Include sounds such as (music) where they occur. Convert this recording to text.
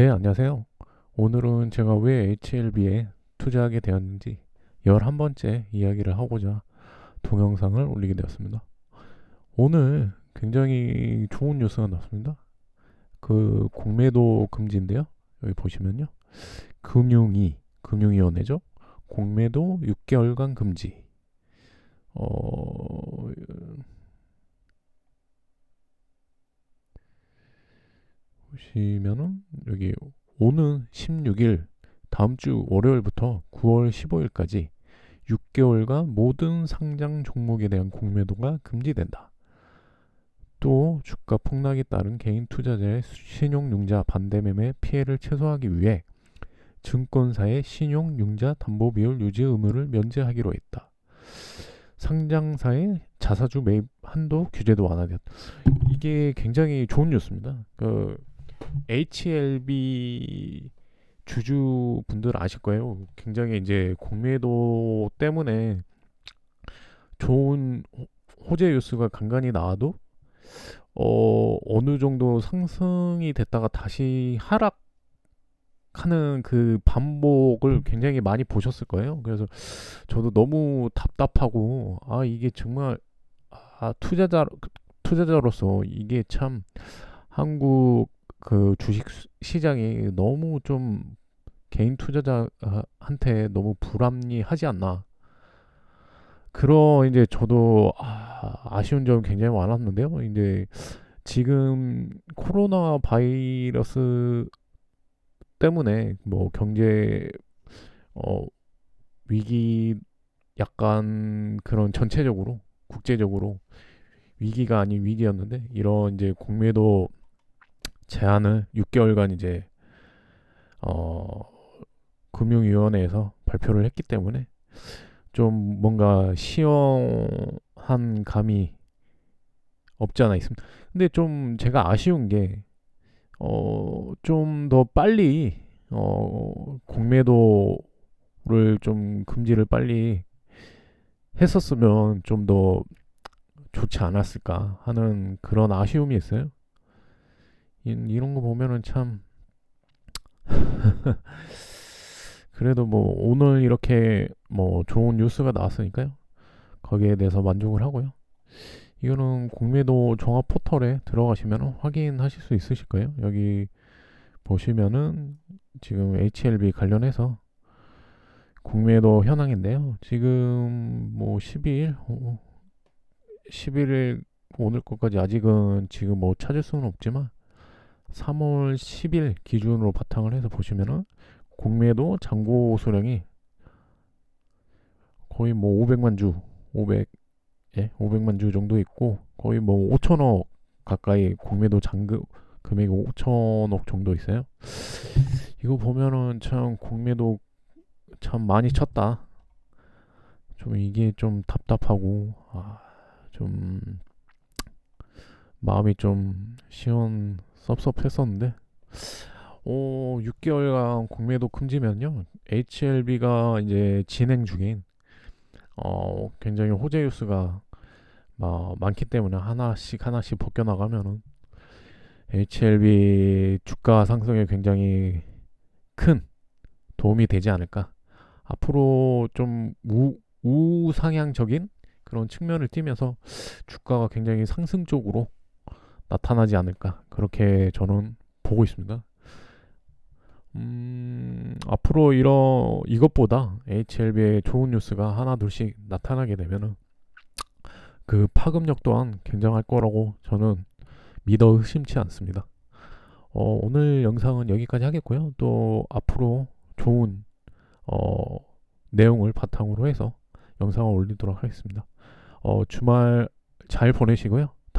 네, 안녕하세요. 오늘은 제가 왜 HLB에 투자하게 되었는지 11번째 이야기를 하고자 동영상을 올리게 되었습니다. 오늘 굉장히 좋은 뉴스가 났습니다. 그 공매도 금지인데요. 여기 보시면요. 금융위, 금융위원회죠. 공매도 6개월간 금지. 어, 보시면은 여기 오는 16일 다음 주 월요일부터 9월 15일까지 6개월간 모든 상장 종목에 대한 공매도가 금지된다. 또 주가 폭락에 따른 개인 투자자의 신용융자 반대매매 피해를 최소화하기 위해 증권사의 신용융자 담보 비율 유지 의무를 면제하기로 했다. 상장사의 자사주 매입 한도 규제도 완화됐다. 이게 굉장히 좋은 뉴스입니다. 그 HLB 주주 분들 아실 거예요. 굉장히 이제 공매도 때문에 좋은 호재 뉴스가 간간히 나와도 어 어느 정도 상승이 됐다가 다시 하락하는 그 반복을 굉장히 많이 보셨을 거예요. 그래서 저도 너무 답답하고 아 이게 정말 아 투자자 투자자로서 이게 참 한국 그 주식 시장이 너무 좀 개인 투자자한테 너무 불합리하지 않나. 그런 이제 저도 아, 쉬운 점이 굉장히 많았는데요. 이제 지금 코로나 바이러스 때문에 뭐 경제 어 위기 약간 그런 전체적으로 국제적으로 위기가 아닌 위기였는데 이런 이제 공매도 제안을 6개월간 이제 어 금융위원회에서 발표를 했기 때문에 좀 뭔가 시원한 감이 없지 않아 있습니다. 근데 좀 제가 아쉬운 게 어 좀 더 빨리 어 공매도를 좀 금지를 빨리 했었으면 좀 더 좋지 않았을까 하는 그런 아쉬움이 있어요. 이런 거 보면은 참 (laughs) 그래도 뭐 오늘 이렇게 뭐 좋은 뉴스가 나왔으니까요. 거기에 대해서 만족을 하고요. 이거는 공매도 종합 포털에 들어가시면 확인하실 수 있으실 거예요. 여기 보시면은 지금 HLB 관련해서 공매도 현황인데요. 지금 뭐 12일, 11일 오늘 것까지 아직은 지금 뭐 찾을 수는 없지만 3월 10일 기준으로 바탕을 해서 보시면은 공매도 잔고 수량이 거의 뭐 500만 주, 500, 예, 500만 주 정도 있고 거의 뭐 5천억 가까이 공매도 잔금 금액이 5천억 정도 있어요. 이거 보면은 참 공매도 참 많이 쳤다. 좀 이게 좀 답답하고 아, 좀 마음이 좀 시원 섭섭했었는데 어, 6개월간 공매도 금지면요. HLB가 이제 진행 중인 어, 굉장히 호재 뉴스가 어, 많기 때문에 하나씩 하나씩 벗겨 나가면은 HLB 주가 상승에 굉장히 큰 도움이 되지 않을까. 앞으로 좀 우, 우상향적인 그런 측면을 띠면서 주가가 굉장히 상승 쪽으로 나타나지 않을까 그렇게 저는 보고 있습니다. 음, 앞으로 이런 이것보다 HLB의 좋은 뉴스가 하나 둘씩 나타나게 되면은 그 파급력 또한 굉장할 거라고 저는 믿어 의심치 않습니다. 어, 오늘 영상은 여기까지 하겠고요. 또 앞으로 좋은 어, 내용을 바탕으로 해서 영상을 올리도록 하겠습니다. 어, 주말 잘 보내시고요.